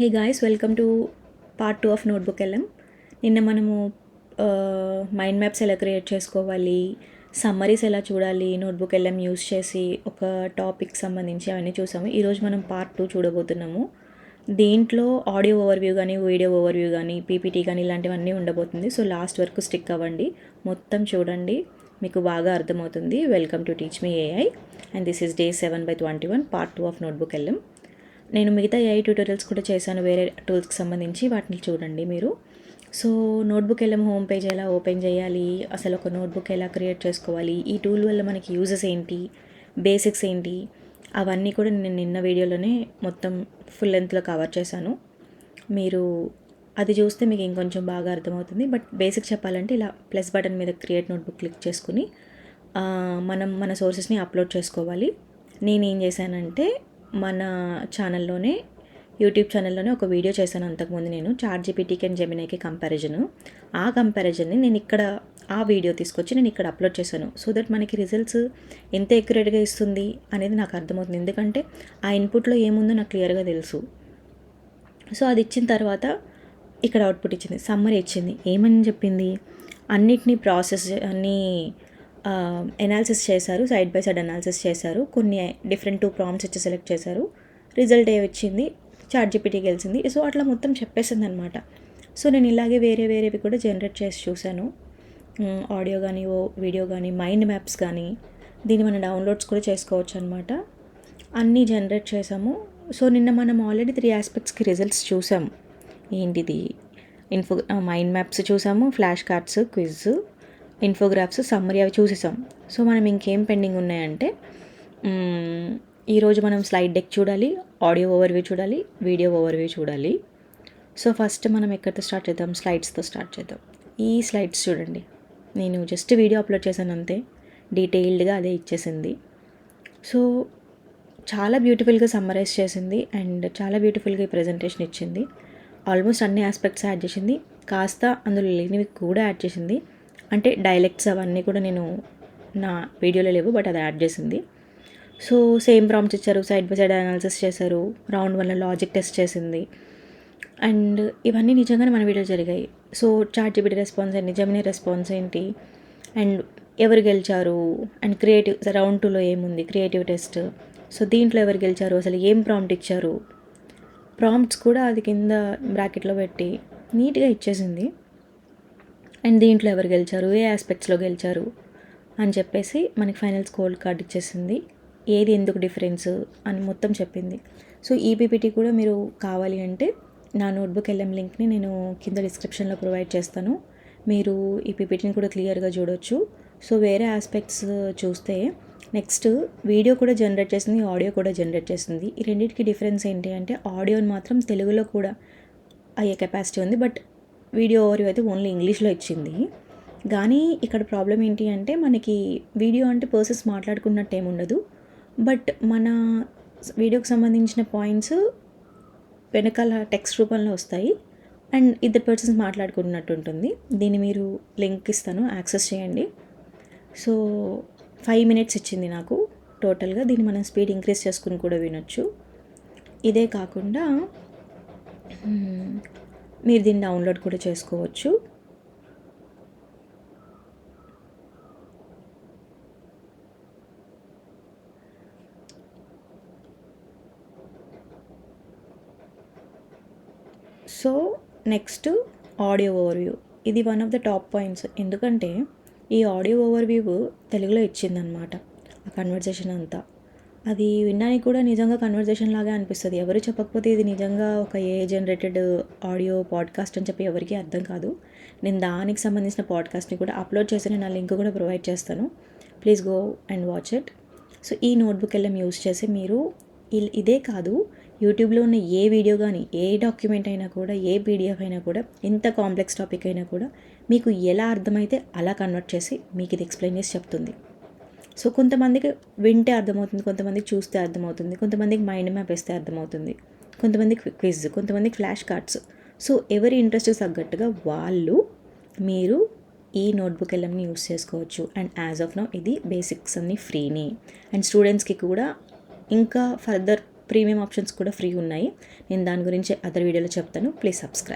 Hey guys welcome to part two of notebook LM. నిన్న మనము mind maps ఎలా create చేసుకోవాలి సమ్మరీస్ ఎలా చూడాలి నోట్బుక్ ఎల్ఎం యూస్ చేసి ఒక టాపిక్ సంబంధించి అవన్నీ చూసాము. ఈరోజు మనం పార్ట్ టూ చూడబోతున్నాము. దీంట్లో ఆడియో ఓవర్వ్యూ కానీ వీడియో ఓవర్వ్యూ కానీ పీపీటీ కానీ ఇలాంటివన్నీ ఉండబోతుంది. సో లాస్ట్ వరకు స్టిక్ అవ్వండి. మొత్తం చూడండి. మీకు బాగా అర్థమవుతుంది. Welcome to teach me AI. And this is day seven by twenty one part two of notebook LM. నేను మిగతా ఏఐ ట్యూటోరియల్స్ కూడా చేశాను వేరే టూల్స్కి సంబంధించి. వాటిని చూడండి మీరు. సో నోట్బుక్ ఎలా హోమ్ పేజ్ ఎలా ఓపెన్ చేయాలి? అసలు ఒక నోట్బుక్ ఎలా క్రియేట్ చేసుకోవాలి? ఈ టూల్ వల్ల మనకి యూజెస్ ఏంటి? బేసిక్స్ ఏంటి? అవన్నీ కూడా నేను నిన్న వీడియోలోనే మొత్తం ఫుల్ లెంత్లో కవర్ చేశాను. మీరు అది చూస్తే మీకు ఇంకొంచెం బాగా అర్థమవుతుంది. బట్ బేసిక్ చెప్పాలంటే ఇలా ప్లస్ బటన్ మీద క్రియేట్ నోట్బుక్ క్లిక్ చేసుకుని మనం మన సోర్సెస్ని అప్లోడ్ చేసుకోవాలి. నేను ఏం చేశానంటే మన ఛానల్లోనే యూట్యూబ్ ఛానల్లోనే ఒక వీడియో చేశాను అంతకుముందు నేను చార్ట్ జీపీటీకి అండ్ జెమినైకి కంపారిజన్ ఆ కంపారిజన్ని నేను ఇక్కడ ఆ వీడియో తీసుకొచ్చి నేను ఇక్కడ అప్లోడ్ చేశాను. సో దట్ మనకి రిజల్ట్స్ ఎంత ఎక్యురేట్గా ఇస్తుంది అనేది నాకు అర్థమవుతుంది. ఎందుకంటే ఆ ఇన్పుట్లో ఏముందో నాకు క్లియర్గా తెలుసు. సో అది ఇచ్చిన తర్వాత ఇక్కడ అవుట్పుట్ ఇచ్చింది. సమ్మర్ ఇచ్చింది. ఏమని చెప్పింది? అన్నిటినీ ప్రాసెస్ అన్నీ ఎనాలిసిస్ చేశారు సైడ్ బై సైడ్ అనాలిసిస్ చేశారు. కొన్ని డిఫరెంట్ టూ ప్రామ్స్ ఇచ్చి సెలెక్ట్ చేశారు. రిజల్ట్ ఏ వచ్చింది? చార్ట్ జీపీటీ గెలిచింది. సో అట్లా మొత్తం చెప్పేసింది అనమాట సో నేను ఇలాగే వేరే వేరేవి కూడా జనరేట్ చేసి చూశాను. ఆడియో కానీ ఓ వీడియో కానీ మైండ్ మ్యాప్స్ కానీ దీన్ని మనం డౌన్లోడ్స్ కూడా చేసుకోవచ్చు అనమాట అన్నీ జనరేట్ చేసాము సో నిన్న మనం ఆల్రెడీ త్రీ ఆస్పెక్ట్స్కి రిజల్ట్స్ చూసాము ఏంటిది? ఇన్ఫో మైండ్ మ్యాప్స్ చూసాము flash cards quiz infographs summary అవి చూసేసాం. సో మనం ఇంకేం పెండింగ్ ఉన్నాయంటే ఈరోజు మనం స్లైడ్ డెక్ చూడాలి ఆడియో ఓవర్వ్యూ చూడాలి వీడియో ఓవర్వ్యూ చూడాలి. సో ఫస్ట్ మనం ఎక్కడితో స్టార్ట్ చేద్దాం? స్లైడ్స్తో స్టార్ట్ చేద్దాం. ఈ స్లైడ్స్ చూడండి. నేను జస్ట్ వీడియో అప్లోడ్ చేశాను అంతే. డీటెయిల్డ్గా అదే ఇచ్చేసింది. సో చాలా బ్యూటిఫుల్గా సమ్మరైజ్ చేసింది అండ్ చాలా బ్యూటిఫుల్గా ఈ ప్రజెంటేషన్ ఇచ్చింది. ఆల్మోస్ట్ అన్ని ఆస్పెక్ట్స్ యాడ్ చేసింది. కాస్త అందులో లేనివి కూడా యాడ్ చేసింది. అంటే డైలెక్ట్స్ అవన్నీ కూడా నేను నా వీడియోలో లేవు బట్ అది యాడ్ చేసింది. సో సేమ్ ప్రాంప్ట్స్ ఇచ్చారు సైడ్ బై సైడ్ అనాలిసిస్ చేశారు రౌండ్ వన్ లాజిక్ టెస్ట్ చేసింది. అండ్ ఇవన్నీ నిజంగానే మన వీడియో జరిగాయి. సో చాట్ జీపీటీ రెస్పాన్స్ ఏంటి జమినీ రెస్పాన్స్ ఏంటి అండ్ ఎవరు గెలిచారు అండ్ క్రియేటివ్ రౌండ్ టూలో ఏముంది క్రియేటివ్ టెస్ట్ సో దీంట్లో ఎవరు గెలిచారు అసలు ఏం ప్రాంప్ట్ ఇచ్చారు ప్రాంప్ట్స్ కూడా అది కింద బ్రాకెట్లో పెట్టి నీట్గా ఇచ్చేసింది. అండ్ దీంట్లో ఎవరు గెలిచారు? ఏ ఆస్పెక్ట్స్లో గెలిచారు? అని చెప్పేసి మనకి ఫైనల్ స్కోర్ కార్డ్ ఇచ్చేసింది. ఏది ఎందుకు డిఫరెన్స్ అని మొత్తం చెప్పింది. సో ఈ పీపీటీ కూడా మీరు కావాలి అంటే నా నోట్బుక్ ఎల్ఎం లింక్ని నేను కింద డిస్క్రిప్షన్లో ప్రొవైడ్ చేస్తాను. మీరు ఈ పీపీటీని కూడా క్లియర్గా చూడొచ్చు. సో వేరే ఆస్పెక్ట్స్ చూస్తే నెక్స్ట్ వీడియో కూడా జనరేట్ చేసింది ఆడియో కూడా జనరేట్ చేసింది. ఈ రెండింటికి డిఫరెన్స్ ఏంటి అంటే ఆడియోని మాత్రం తెలుగులో కూడా అయ్యే కెపాసిటీ ఉంది. బట్ వీడియో ఓవర్ అయితే ఓన్లీ ఇంగ్లీష్లో ఇచ్చింది. కానీ ఇక్కడ ప్రాబ్లం ఏంటి అంటే మనకి వీడియో అంటే పర్సన్స్ మాట్లాడుకున్నట్టు ఏమి ఉండదు. బట్ మన వీడియోకి సంబంధించిన పాయింట్స్ వెనకాల టెక్స్ట్ రూపంలో వస్తాయి. అండ్ ఇద్దరు పర్సన్స్ మాట్లాడుకున్నట్టు ఉంటుంది. దీన్ని మీరు లింక్ ఇస్తాను యాక్సెస్ చేయండి. సో ఫైవ్ మినిట్స్ ఇచ్చింది నాకు టోటల్గా. దీన్ని మనం స్పీడ్ ఇంక్రీజ్ చేసుకుని కూడా వినొచ్చు. ఇదే కాకుండా మీరు దీన్ని డౌన్లోడ్ కూడా చేసుకోవచ్చు. సో నెక్స్ట్ ఆడియో ఓవర్వ్యూ ఇది one of the top points ఎందుకంటే ఈ ఆడియో ఓవర్వ్యూ తెలుగులో ఇచ్చిందనమాట ఆ కన్వర్జేషన్ అంతా. అది వినడానికి కూడా నిజంగా కన్వర్జేషన్ లాగా అనిపిస్తుంది. ఎవరు చెప్పకపోతే ఇది నిజంగా ఒక ఏ జనరేటెడ్ ఆడియో పాడ్కాస్ట్ అని చెప్పి ఎవరికీ అర్థం కాదు. నేను దానికి సంబంధించిన పాడ్కాస్ట్ని కూడా అప్లోడ్ చేసి నేను ఆ లింక్ కూడా ప్రొవైడ్ చేస్తాను. Please go and watch it so ఈ నోట్బుక్ వెళ్ళం యూస్ చేసి మీరు ఇల్- ఇదే కాదు యూట్యూబ్లో ఉన్న ఏ వీడియో కానీ ఏ డాక్యుమెంట్ అయినా కూడా ఏ పీడిఎఫ్ అయినా కూడా ఎంత కాంప్లెక్స్ టాపిక్ అయినా కూడా మీకు ఎలా అర్థమైతే అలా కన్వర్ట్ చేసి మీకు ఇది ఎక్స్ప్లెయిన్ చేసి చెప్తుంది. సో కొంతమందికి వింటే అర్థమవుతుంది కొంతమందికి చూస్తే అర్థమవుతుంది కొంతమందికి మైండ్ మ్యాప్ వేస్తే అర్థమవుతుంది కొంతమందికి క్విజ్ కొంతమందికి ఫ్లాష్ కార్డ్స్ సో ఎవరి ఇంట్రెస్ట్ తగ్గట్టుగా వాళ్ళు మీరు ఈ నోట్బుక్ ఎల్ఎంని యూస్ చేసుకోవచ్చు. అండ్ యాజ్ ఆఫ్ నౌ ఇది బేసిక్స్ అన్ని ఫ్రీనే అండ్ స్టూడెంట్స్కి కూడా ఇంకా ఫర్దర్ ప్రీమియం ఆప్షన్స్ కూడా ఫ్రీ ఉన్నాయి. నేను దాని గురించి అదర్ వీడియోలో చెప్తాను. Please subscribe